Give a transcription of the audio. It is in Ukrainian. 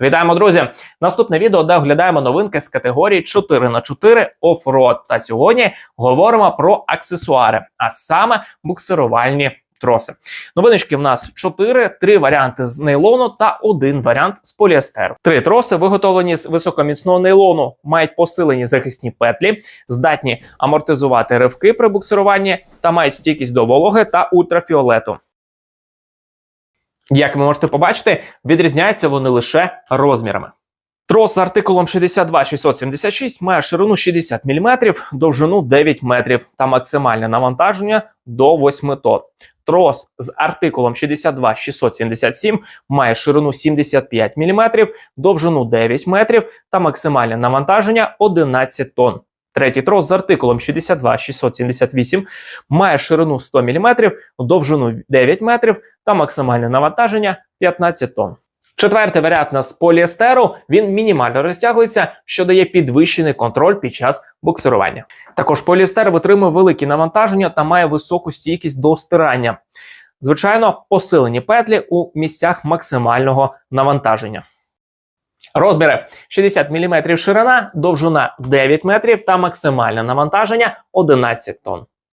Вітаємо, друзі! Наступне відео, де оглядаємо новинки з категорії 4 на 4 оффроад. Та сьогодні говоримо про аксесуари, а саме буксирувальні троси. Новиночки в нас 4, три варіанти з нейлону та один варіант з поліестеру. Три троси виготовлені з високоміцного нейлону, мають посилені захисні петлі, здатні амортизувати ривки при буксируванні та мають стійкість до вологи та ультрафіолету. Як ви можете побачити, відрізняються вони лише розмірами. Трос з артикулом 62676 має ширину 60 мм, довжину 9 метрів та максимальне навантаження до 8 тонн. Трос з артикулом 62677 має ширину 75 мм, довжину 9 метрів та максимальне навантаження 11 тонн. Третій трос з артикулом 62678 має ширину 100 мм, довжину 9 метрів та максимальне навантаження 15 тонн. Четвертий варіант у нас з поліестеру він мінімально розтягується, що дає підвищений контроль під час буксирування. Також поліестер витримує великі навантаження та має високу стійкість до стирання. Звичайно, посилені петлі у місцях максимального навантаження. Розміри 60 мм ширина, довжина 9 метрів та максимальне навантаження 11 тонн.